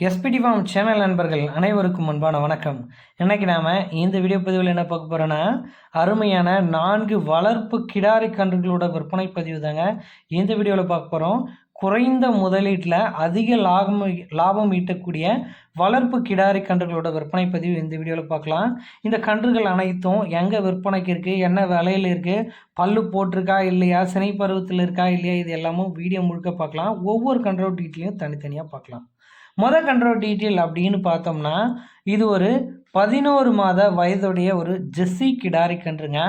SPD form channel நண்பர்கள் அனைவருக்கும் அன்பான வணக்கம். இன்றைக்கி நாம் இந்த வீடியோ பதிவில் என்ன பார்க்க போகிறோன்னா அருமையான நான்கு வளர்ப்பு கிடாரி கன்றுகளோட விற்பனை பதிவு தாங்க. இந்த வீடியோவில் பார்க்க போகிறோம் குறைந்த முதலீட்டில் அதிக லாபம் லாபம் ஈட்டக்கூடிய வளர்ப்பு கிடாரி கன்றுகளோட விற்பனை பதிவு இந்த வீடியோவில் பார்க்கலாம். இந்த கன்றுகள் அனைத்தும் எங்கே விற்பனைக்கு இருக்குது என்ன விலையில் இருக்குது பல்லு போட்டிருக்கா இல்லையா? சினை பருவத்தில் இருக்கா இல்லையா? இது எல்லாமும் வீடியோ முழுக்க பார்க்கலாம். ஒவ்வொரு கன்றோட டீட்டெயிலையும் தனித்தனியாக பார்க்கலாம். மொதல் கண்ட்ரோல் டீட்டெயில் அப்படின்னு பார்த்தோம்னா இது ஒரு பதினோரு மாத வயதுடைய ஒரு ஜெஸ்ஸி கிடாரி கன்றுங்க.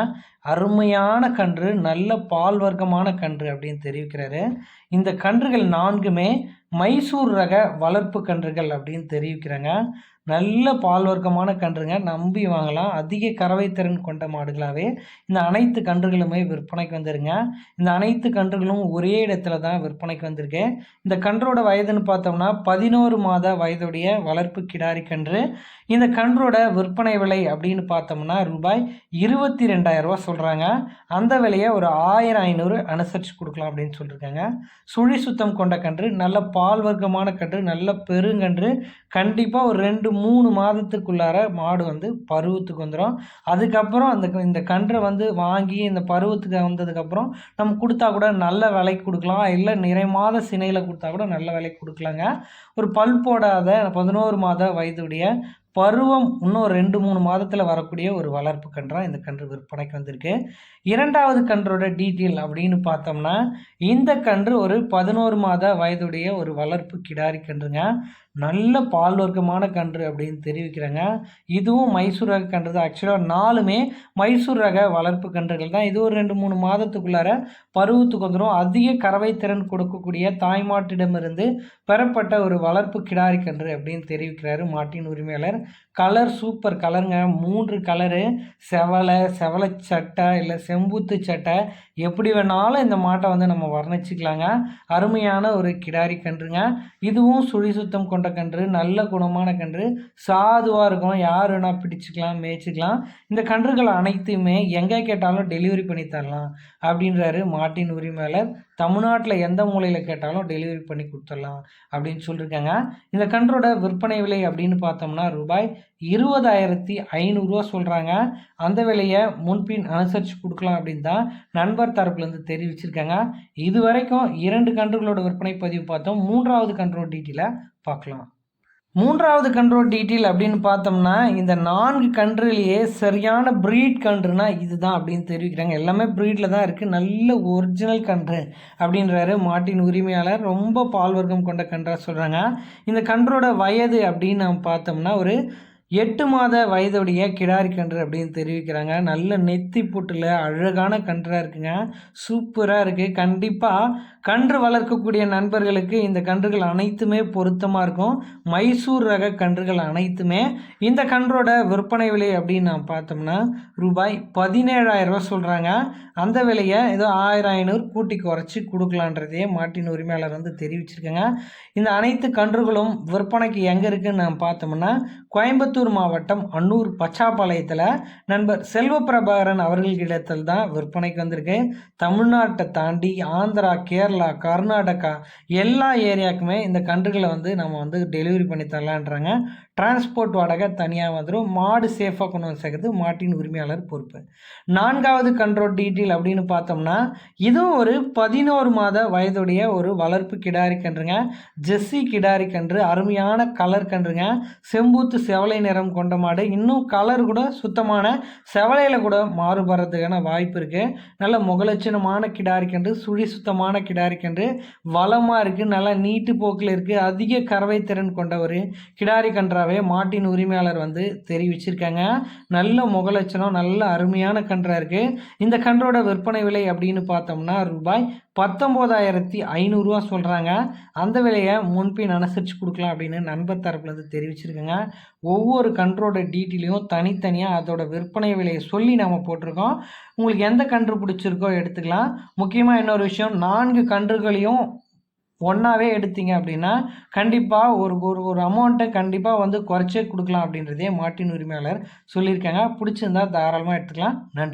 அருமையான கன்று நல்ல பால் வர்க்கமான கன்று அப்படின்னு தெரிவிக்கிறாரு. இந்த கன்றுகள் நான்குமே மைசூர் ரக வளர்ப்பு கன்றுகள் அப்படின்னு தெரிவிக்கிறாங்க. நல்ல பால் வர்க்கமான கன்றுங்க. நம்பி வாங்கலாம். அதிக கறவை திறன் கொண்ட மாடுகளாகவே இந்த அனைத்து கன்றுகளுமே விற்பனைக்கு வந்துருங்க. இந்த அனைத்து கன்றுகளும் ஒரே இடத்துல தான் விற்பனைக்கு வந்திருக்கு. இந்த கன்றோட வயதுன்னு பார்த்தோம்னா பதினோரு மாத வயதுடைய வளர்ப்பு கிடாரி கன்று. இந்த கன்றோட விற்பனை விலை அப்படின்னு பார்த்தோம்னா ரூபாய் இருபத்தி ரெண்டாயிரரூவா சொல்கிறாங்க அந்த விலையை ஒரு ஆயிரம் ஐநூறு அனுசரித்து கொடுக்கலாம் அப்படின்னு சொல்லியிருக்காங்க சுழி சுத்தம் கொண்ட கன்று. நல்ல பால் வர்க்கமான கன்று. நல்ல பெருங்கன்று. கண்டிப்பாக ஒரு ரெண்டு மூணு மாதத்துக்குள்ளார மாடு வந்து பருவத்துக்கு வந்துடும் அதுக்கப்புறம் அந்த இந்த கன்றை வந்து வாங்கி இந்த பருவத்துக்கு வந்ததுக்கப்புறம் நம்ம கொடுத்தா கூட நல்ல விலைக்கு கொடுக்கலாம். இல்லை நிறை மாத சினையில் கொடுத்தா கூட நல்ல விலைக்கு கொடுக்கலாங்க. ஒரு பல் போடாத பதினோரு மாத வயதுடைய பருவம் இன்னும் ரெண்டு மூணு மாதத்தில் வரக்கூடிய ஒரு வளர்ப்பு கன்றாக இந்த கன்று விற்பனைக்கு வந்திருக்கு. இரண்டாவது கன்றோட டீட்டெயில் அப்படின்னு பார்த்தோம்னா இந்த கன்று ஒரு பதினோரு மாத வயதுடைய ஒரு வளர்ப்பு கிடாரி கன்றுங்க. நல்ல பால் வர்க்கமான கன்று அப்படின்னு தெரிவிக்கிறாங்க. இதுவும் மைசூர் ரக கன்று தான். ஆக்சுவலாக நாலுமே மைசூர் ரக வளர்ப்பு கன்றுகள் தான். இது ஒரு ரெண்டு மூணு மாதத்துக்குள்ளார பருவத்துக்கு வந்துடும் அதிக கறவை திறன் கொடுக்கக்கூடிய தாய்மாட்டிடமிருந்து பெறப்பட்ட ஒரு வளர்ப்பு கிடாரி கன்று அப்படின்னு தெரிவிக்கிறாரு மாட்டின் உரிமையாளர் கலர் சூப்பர் கலருங்க. மூன்று கலரு. செவலை செவலை சட்டை இல்லை செம்புத்து சட்டை. எப்படி வேணாலும் இந்த மாட்டை வந்து நம்ம வர்ணிச்சிக்கலாங்க. அருமையான ஒரு கிடாரி கன்றுங்க. இதுவும் சுழி சுத்தம் கொண்ட கன்று நல்ல குணமான கன்று. சாதுவாக இருக்கும். யார் வேணால் பிடிச்சிக்கலாம் மேய்ச்சிக்கலாம். இந்த கன்றுகள் அனைத்துமே எங்கே கேட்டாலும் டெலிவரி பண்ணி தரலாம் அப்படின்றாரு மாட்டின் உரிமையாளர் தமிழ்நாட்டில் எந்த மூலையில் கேட்டாலும் டெலிவரி பண்ணி கொடுத்துடலாம் அப்படின்னு சொல்லியிருக்காங்க இந்த கன்றோட விற்பனை விலை அப்படின்னு பார்த்தோம்னா ரூபாய் இருபதாயிரத்தி ஐநூறுரூவா சொல்கிறாங்க அந்த விலையை முன்பின் அனுசரித்து கொடுக்கலாம் அப்படின்னு தான் நண்பர் தரப்புலேருந்து தெரிவிச்சிருக்காங்க. இது வரைக்கும் இரண்டு கன்றுகளோட விற்பனை பதிவு பார்த்தோம். மூன்றாவது கன்றோட டீட்டெயிலை பார்க்கலாம். மூன்றாவது கண்ட்ரோல் டீட்டெயில் அப்படின்னு பார்த்தோம்னா இந்த நான்கு கன்றுலேயே சரியான ப்ரீட் கன்றுனா இதுதான் அப்படின்னு தெரிவிக்கிறாங்க. எல்லாமே ப்ரீடில் தான் இருக்குது நல்ல ஒரிஜினல் கன்று அப்படின்றாரு மாட்டின் உரிமையாளர். ரொம்ப பால் வர்க்கம் கொண்ட கன்றாக சொல்கிறாங்க இந்த கன்றோட வயது அப்படின்னு நம்ம பார்த்தோம்னா ஒரு எட்டு மாத வயதுடைய கிடாரி கன்று அப்படின்னு தெரிவிக்கிறாங்க. நல்ல நெத்தி புட்டில் அழகான கன்றாக இருக்குங்க. சூப்பராக இருக்குது கண்டிப்பாக கன்று வளர்க்கக்கூடிய நண்பர்களுக்கு இந்த கன்றுகள் அனைத்துமே பொருத்தமாக இருக்கும். மைசூர் ரக கன்றுகள் அனைத்துமே. இந்த கன்றோட விற்பனை விலை அப்படின்னு நான் பார்த்தோம்னா ரூபாய் பதினேழாயிரரூவா சொல்கிறாங்க அந்த விலையை ஏதோ ஆயிரம் ஐநூறு கூட்டி குறைச்சி கொடுக்கலான்றதையே மாட்டின் உரிமையாளர் வந்து தெரிவிச்சிருக்கேங்க. இந்த அனைத்து கன்றுகளும் விற்பனைக்கு எங்கே இருக்குதுன்னு நான் பார்த்தோம்னா கோயம்புத்தூர் மாவட்டம் அன்னூர் பச்சாப்பாளையத்தில் நண்பர் செல்வ பிரபாகரன் அவர்களிடத்தில் தான் விற்பனைக்கு வந்திருக்கு. தமிழ்நாட்டை தாண்டி ஆந்திரா கேரளா கர்நாடகா எல்லா ஏரியாவுக்குமே இந்த கன்றுகளை வந்து நம்ம வந்து டெலிவரி பண்ணி தரலான்றாங்க. டிரான்ஸ்போர்ட் வாடகை தனியாக வந்துடும் மாடு சேஃபாக கொண்டு வந்து சேர்க்கறது மாட்டின் உரிமையாளர் பொறுப்பு. நான்காவது கண்ட்ரோல் டீட்டெயில் அப்படின்னு பார்த்தோம்னா இதுவும் ஒரு பதினோரு மாத வயதுடைய ஒரு வளர்ப்பு கிடாரி கன்றுங்க. ஜெஸ்ஸி கிடாரி கன்று அருமையான கலர் கன்றுங்க. செம்பூத்து செவலை நிறம் கொண்ட மாடு. இன்னும் கலர் கூட சுத்தமான செவலையில் கூட மாறுபடுறதுக்கான வாய்ப்பு இருக்குது நல்ல முகலட்சணமான கிடாரி கன்று சுழி சுத்தமான கிடாரி கன்று. வளமாக இருக்குது நல்லா நீட்டு போக்கில் இருக்குது அதிக கறவை திறன் கொண்ட ஒரு கிடாரி கன்றாக கன்றாவே மாட்டின் உரிமையாளர் வந்து தெரிவிச்சிருக்காங்க. நல்ல முகலட்சணம் நல்ல அருமையான கன்றாக இருக்குது இந்த கன்றோட விற்பனை விலை அப்படின்னு பார்த்தோம்னா ரூபாய் பத்தொம்போதாயிரத்தி ஐநூறுரூவா சொல்கிறாங்க அந்த விலையை முன்பின் அனுசரித்து கொடுக்கலாம் அப்படின்னு நண்பர் தரப்புலேருந்து தெரிவிச்சிருக்கேங்க. ஒவ்வொரு கன்றோட டீட்டெயிலையும் தனித்தனியாக அதோட விற்பனை விலையை சொல்லி நம்ம போட்டிருக்கோம். உங்களுக்கு எந்த கன்று பிடிச்சிருக்கோ எடுத்துக்கலாம். முக்கியமாக இன்னொரு விஷயம் நான்கு கன்றுகளையும் ஒன்றாவே எடுத்தீங்க அப்படின்னா கண்டிப்பாக ஒரு ஒரு ஒரு அமௌண்ட்டை கண்டிப்பாக வந்து குறைச்சே கொடுக்கலாம் அப்படின்றதே மாட்டின் உரிமையாளர் சொல்லியிருக்காங்க. பிடிச்சிருந்தா தாராளமாக எடுத்துக்கலாம். நன்றி.